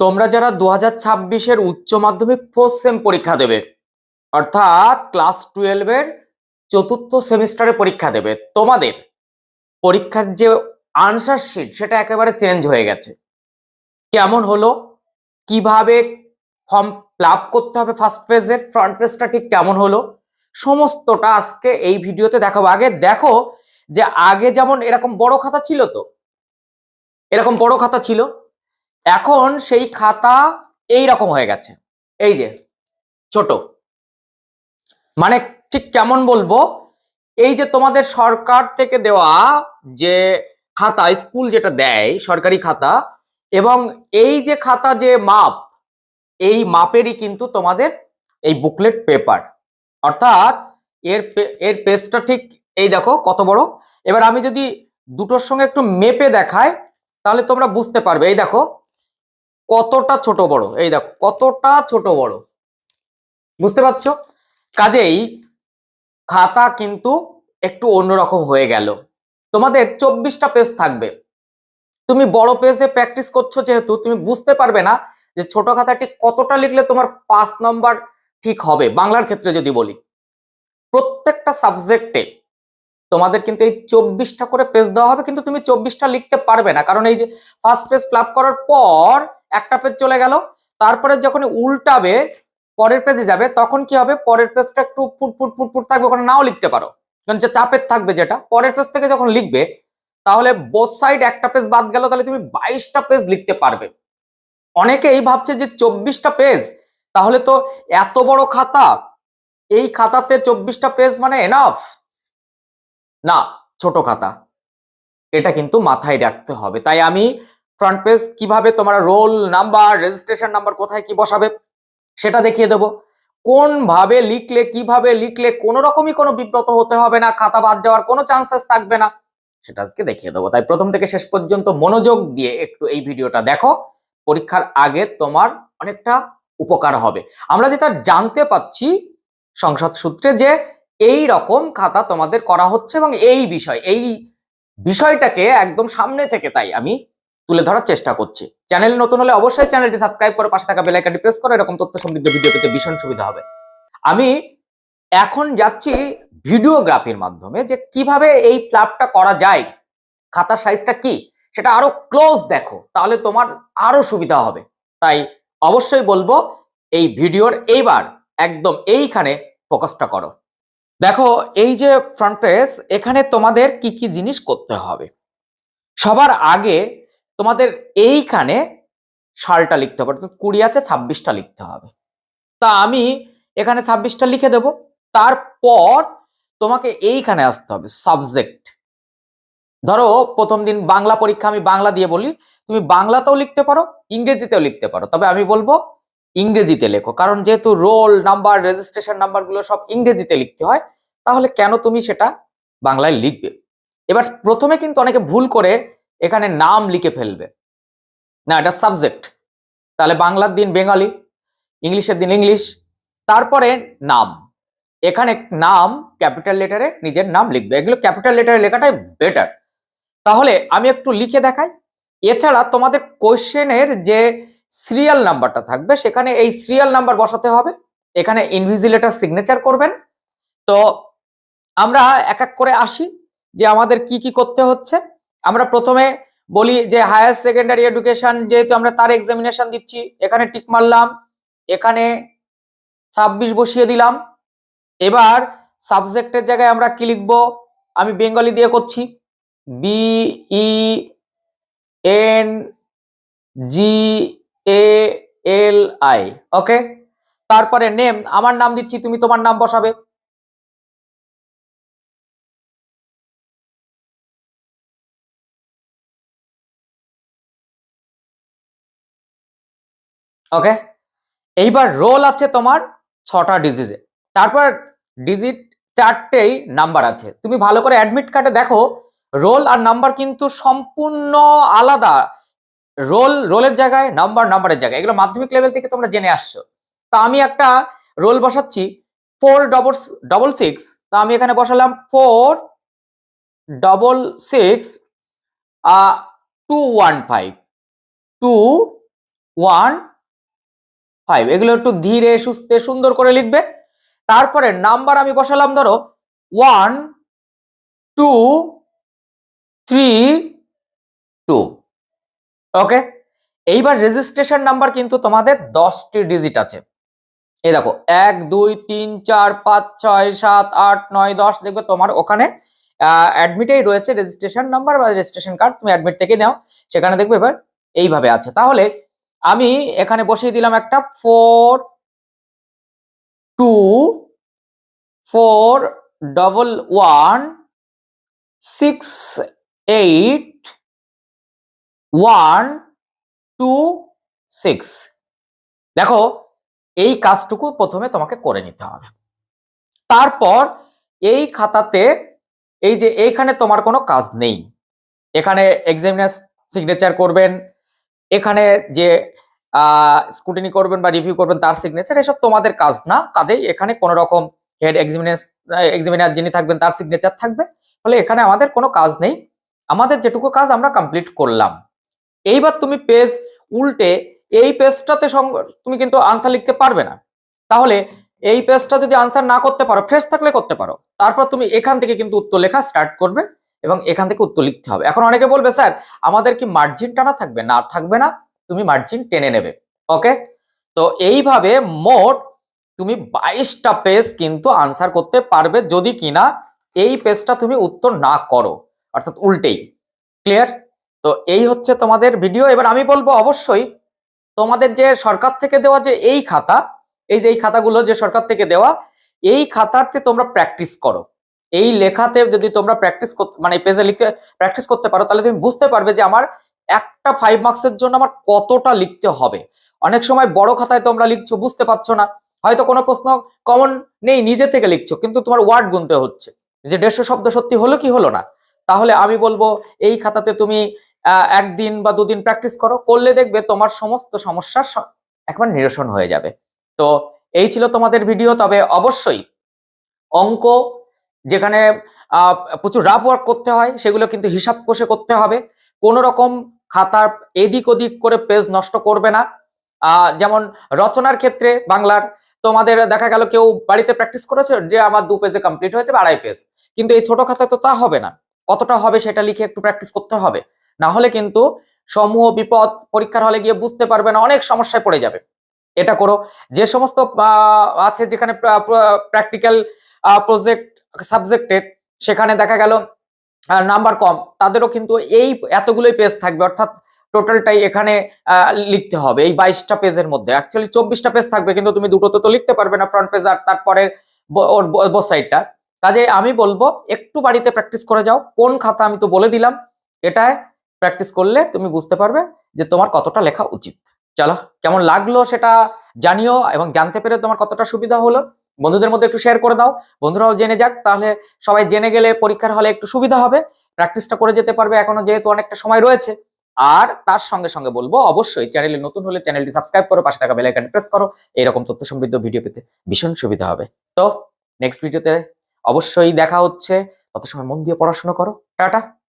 তোমরা যারা দু হাজার ছাব্বিশের উচ্চ মাধ্যমিক ফোর্থ সেম পরীক্ষা দেবে, অর্থাৎ ক্লাস টুয়েলভের চতুর্থ সেমিস্টারে পরীক্ষা দেবে, তোমাদের পরীক্ষার যে আনসার শিট সেটা একেবারে চেঞ্জ হয়ে গেছে। কেমন হলো? কীভাবে ফর্ম ফিল করতে হবে ফার্স্ট পেজের ফ্রন্ট পেজটা ঠিক কেমন হলো? সমস্তটা আজকে এই ভিডিওতে দেখাবো। আগে দেখো যে আগে যেমন এরকম বড় খাতা ছিল তো? এরকম বড় খাতা ছিল? এখন সেই খাতা এই রকম হয়ে গেছে। এই যে, ছোট। মানে ঠিক কেমন বলব? এই যে তোমাদের সরকার থেকে দেওয়া যে খাতা, স্কুল যেটা দেয়, সরকারি খাতা, এবং এই যে খাতা যে মাপ, এই মাপেরই কিন্তু তোমাদের এই বুকলেট পেপার অর্থাৎ এর এর পেজটা ঠিক এই দেখো, কত বড়? এবার আমি যদি দুটোর সঙ্গে একটু মেপে দেখাই, তাহলে তোমরা বুঝতে পারবে। এই দেখো কতটা ছোট বড়? এই দেখো, কতটা ছোট বড়? বুঝতে পারছ? কাজেই খাতা কিন্তু একটু অন্যরকম হয়ে গেল। তোমাদের চব্বিশটা পেজ থাকবে। তুমি বড় পেজে প্র্যাকটিস করছ যেহেতু, তুমি বুঝতে পারবে না যে ছোট খাতাটি কতটা লিখলে তোমার পাঁচ নম্বর ঠিক হবে, বাংলার ক্ষেত্রে যদি বলি। প্রত্যেকটা সাবজেক্টে তোমাদের কিন্তু এই চব্বিশটা করে পেজ দেওয়া হবে, কিন্তু তুমি চব্বিশটা লিখতে পারবে না। কারণ এই যে ফার্স্ট পেজ ফ্লাপ করার পর একটা পেজ চলে গেল। তারপরে যখন উল্টাবে, পরের পেজে যাবে, তখন কি হবে? পরের পেজটা একটু ফুট ফুট ফুট ফুট থাকবে, ওখানে নাও লিখতে পারো। কারণ যে চাপের থাকবে যেটা, পরের পেজ থেকে যখন লিখবে, তাহলে বোথ সাইড একটা পেজ বাদ গেল, তাহলে তুমি বাইশটা পেজ লিখতে পারবে। অনেকেই ভাবছে যে চব্বিশটা পেজ তাহলে তো এত বড় খাতা, এই খাতাতে চব্বিশটা পেজ মানে এনাফ না, ছোট খাতা। এটা কিন্তু মাথায় রাখতে হবে। তাই আমি ফ্রন্ট পেজ কীভাবে তোমার রোল নাম্বার রেজিস্ট্রেশন নাম্বার কোথায় কি বসাবে, সেটা দেখিয়ে দেবো। কোন ভাবে লিখলে, কীভাবে লিখলে কোনো রকমই কোনো বিব্রত হতে হবে না, খাতা বাদ যাওয়ার কোনো চান্সেস থাকবে না, সেটা আজকে দেখিয়ে দেবো। তাই প্রথম থেকে শেষ পর্যন্ত মনোযোগ দিয়ে একটু এই ভিডিওটা দেখো, পরীক্ষার আগে তোমার অনেকটা উপকার হবে। আমরা যেটা জানতে পাচ্ছি সংসদ সূত্রে যে এই রকম খাতা তোমাদের করা হচ্ছে এবং এই বিষয়, এই বিষয়টাকে একদম সামনে থেকে তাই আমি তুলে ধরার চেষ্টা করছি। চ্যানেল নতুন হলে অবশ্যই চ্যানেলটি সাবস্ক্রাইব করে, পাশে থাকা বেল আইকনটি প্রেস করো, এরকম তথ্য সমৃদ্ধ ভিডিও পেতে ভীষণ সুবিধা হবে। আমি এখন যাচ্ছি ভিডিওগ্রাফির মাধ্যমে যে কীভাবে এই প্লাবটা করা যায়, খাতার সাইজটা কি, সেটা আরও ক্লোজ দেখো, তাহলে তোমার আরও সুবিধা হবে। তাই অবশ্যই বলব, এই ভিডিওর এইবার একদম এইখানে ফোকাসটা করো। দেখো, এই যে ফ্রন্ট পেজ এখানে তোমাদের কি কি জিনিস করতে হবে। সবার আগে তোমাদের এইখানে সালটা লিখতে হবে, অর্থাৎ কুড়ি আছে, ছাব্বিশটা লিখতে হবে। তা আমি এখানে ছাব্বিশটা লিখে দেব, তারপর তোমাকে এইখানে আসতে হবে সাবজেক্ট ধরো প্রথম দিন বাংলা পরীক্ষা আমি বাংলা দিয়ে বলি, তুমি বাংলাতেও লিখতে পারো, ইংরেজিতেও লিখতে পারো। তবে আমি বলব ইংরেজিতে লেখো, কারণ যেহেতু রোল, নাম্বার রেজিস্ট্রেশন নাম্বারগুলো সব ইংরেজিতে লিখতে হয়, তাহলে কেন তুমি সেটা বাংলায় লিখবে? এবার প্রথমে কিন্তু অনেকে ভুল করে এখানে নাম লিখে ফেলবে। না, এটা সাবজেক্ট তাহলে বাংলার দিন বেঙ্গালি, ইংলিশের দিন ইংলিশ। তারপরে নাম। এখানে নাম, ক্যাপিটাল লেটারে নিজের নাম লিখবে। এগুলো ক্যাপিটাল লেটারে লেখাটাই বেটার তাহলে আমি একটু লিখে দেখাই। এছাড়া তোমাদের কোয়েশ্চেনের যে সিরিয়াল নাম্বারটা থাকবে, সেখানে এই সিরিয়াল নাম্বার বসাতে হবে। এখানে ইনভিজিলেটার সিগনেচার করবেন। তো আমরা এক এক করে আসি যে আমাদের কি কি করতে হচ্ছে। আমরা প্রথমে বলি যে হায়ার সেকেন্ডারি এডুকেশন যেহেতু আমরা তার এক্সামিনেশন দিচ্ছি, এখানে টিক মারলাম, এখানে ছাব্বিশ বসিয়ে দিলাম। এবার সাবজেক্টের জায়গায় আমরা কি লিখব? আমি বেঙ্গলি দিয়ে করছি। B E N G A L I okay তারপরে নেম আমার নাম দিচ্ছি, তুমি তোমার নাম বসাবে। ওকে এইবার রোল আছে তোমার ছটা ডিজিটে তারপর ডিজিট চারটেই নাম্বার আছে। তুমি ভালো করে অ্যাডমিট কার্ডে দেখো রোল আর নাম্বার কিন্তু সম্পূর্ণ আলাদা। রোল রোলের জায়গায় নাম্বার নাম্বারের জায়গায়। এগুলো মাধ্যমিক লেভেল থেকে তোমরা জেনে আসছো। তা আমি একটা রোল বসাচ্ছি ফোর ডবল ডবল সিক্স তা আমি এখানে বসালাম four double six two one five two one five এগুলো একটু ধীরে সুস্থে সুন্দর করে লিখবে। তারপরে নাম্বার আমি বসালাম, ধরো one two three two okay এইবার রেজিস্ট্রেশন নাম্বার কিন্তু তোমাদের দশটি ডিজিট আছে। এই দেখো, এক, দুই, তিন, চার, পাঁচ, ছয়, সাত, আট, নয়, দশ, দেখবে তোমার ওখানে অ্যাডমিটেই রয়েছে রেজিস্ট্রেশন নাম্বার বা রেজিস্ট্রেশন কার্ড তুমি অ্যাডমিট থেকে নাও। সেখানে দেখবে এবার এইভাবে আছে। তাহলে আমি এখানে বসিয়ে দিলাম একটা four two four double one six eight one two six দেখো, এই কাজটুকু প্রথমে তোমাকে করে নিতে হবে। তারপর এই খাতাতে, এই যে এইখানে তোমার কোনো কাজ নেই। এখানে এক্সামিনার সিগনেচার করবেন এখানে যে স্কুটিনি করবেন বা রিভিউ করবেন তার সিগনেচার এসব তোমাদের কাজ না। কাজেই এখানে কোনো রকম হেড এক্সামিনার এক্সামিনার যিনি থাকবেন তার সিগনেচার থাকবে। ফলে এখানে আমাদের কোনো কাজ নেই। আমাদের যেটুকু কাজ আমরা কমপ্লিট করলাম। এইবার তুমি পেজ উল্টে এই পেজটাতে তুমি কিন্তু আনসার লিখতে পারবে না। তাহলে এই পেজটা যদি আনসার না করতে পারো ফ্রেশ থাকলে করতে পারো। তারপর তুমি এখান থেকে কিন্তু উত্তর লেখা স্টার্ট করবে। এবং এখান থেকে উত্তর লিখতে হবে। এখন অনেকে বলবে, স্যার, আমাদের কি মার্জিন টানা থাকবে? না থাকবে না। তুমি মার্জিন টেনে নেবে। ওকে তো এইভাবে মোট তুমি বাইশটা পেজ কিন্তু আনসার করতে পারবে যদি কিনা এই পেজটা তুমি উত্তর না করো। অর্থাৎ উল্টেই। ক্লিয়ার তো এই হচ্ছে তোমাদের ভিডিও এবার আমি বলব অবশ্যই তোমাদের যে সরকার থেকে দেওয়া যে এই খাতা, এই যে এই খাতাগুলো যে সরকার থেকে দেওয়া, এই খাতাতে তোমরা প্র্যাকটিস করো। এই লেখাতে যদি তোমরা প্র্যাকটিস করতে মানে পেজে লিখতে প্র্যাকটিস করতে পারো, তাহলে তুমি বুঝতে পারবে যে আমার একটা ফাইভ মার্কসের জন্য আমার কতটা লিখতে হবে। অনেক সময় বড় খাতায় তোমরা লিখছো, বুঝতে পারছ না। হয়তো কোনো প্রশ্ন কমন নেই, নিজে থেকে লিখছো, কিন্তু তোমার ওয়ার্ড গুনতে হচ্ছে। যে দেড়শো শব্দ সত্যি হলো কি হলো না? তাহলে আমি বলব, এই খাতাতে তুমি একদিন বা দুদিন প্র্যাকটিস করো, করলে দেখবে তোমার সমস্ত সমস্যার একবার নিরসন হয়ে যাবে। তো এই ছিল তোমাদের ভিডিও তবে অবশ্যই অঙ্ক যেখানে প্রচুর রাফ ওয়ার্ক করতে হয়, সেগুলো কিন্তু হিসাব কষে করতে হবে। কোনো রকম খাতার এদিক ওদিক করে পেজ নষ্ট করবে না। যেমন রচনার ক্ষেত্রে বাংলার, তোমাদের দেখা গেল কেউ বাড়িতে প্র্যাকটিস করেছে যে আমার দু পেজে কমপ্লিট হয়েছে বা আড়াই পেজ কিন্তু এই ছোট খাতায় তো তা হবে না। কতটা হবে সেটা লিখে একটু প্র্যাকটিস করতে হবে। না হলে কিন্তু সমূহ বিপদ পরীক্ষার হলে গিয়ে বুঝতে পারবে না, অনেক সমস্যায় পড়ে যাবে। এটা করো। যে সমস্ত আছে যেখানে প্র্যাকটিক্যাল প্রজেক্ট সাবজেক্টের সেখানে দেখা গেল নাম্বার কম। তাদেরও কিন্তু এই এতগুলোই পেজ থাকবে, অর্থাৎ টোটালটাই এখানে লিখতে হবে এই বাইশটা পেজের মধ্যে। অ্যাকচুয়ালি চব্বিশটা পেজ থাকবে, কিন্তু তুমি দুটোতে তো লিখতে পারবে না ফ্রন্ট পেজ আর তারপরে ওর সাইডটা কাজে আমি বলব, একটু বাড়িতে প্র্যাকটিস করে যাও। কোন খাতা আমি তো বলে দিলাম, এটায় প্র্যাকটিস করলে তুমি বুঝতে পারবে যে তোমার কতটা লেখা উচিত। চলো, কেমন লাগল সেটা জানিও এবং জানতে পেরে তোমার কতটা সুবিধা হলো। বন্ধুদের মধ্যে একটু শেয়ার করে দাও। বন্ধুরাও জেনে যাক, তাহলে সবাই জেনে গেলে পরীক্ষার হলে একটু সুবিধা হবে। প্র্যাকটিসটা করে যেতে পারবে, এখনও যেহেতু অনেকটা সময় রয়েছে। আর তার সঙ্গে সঙ্গে বলব, অবশ্যই চ্যানেলে নতুন হলে চ্যানেলটি সাবস্ক্রাইব করো, পাশে থাকা বেল আইকনে প্রেস করো এরকম তথ্য সমৃদ্ধ ভিডিও পেতে ভীষণ সুবিধা হবে। তো নেক্সট ভিডিওতে অবশ্যই দেখা হচ্ছে। তত সময় মন দিয়ে পড়াশোনা করো। টাটা!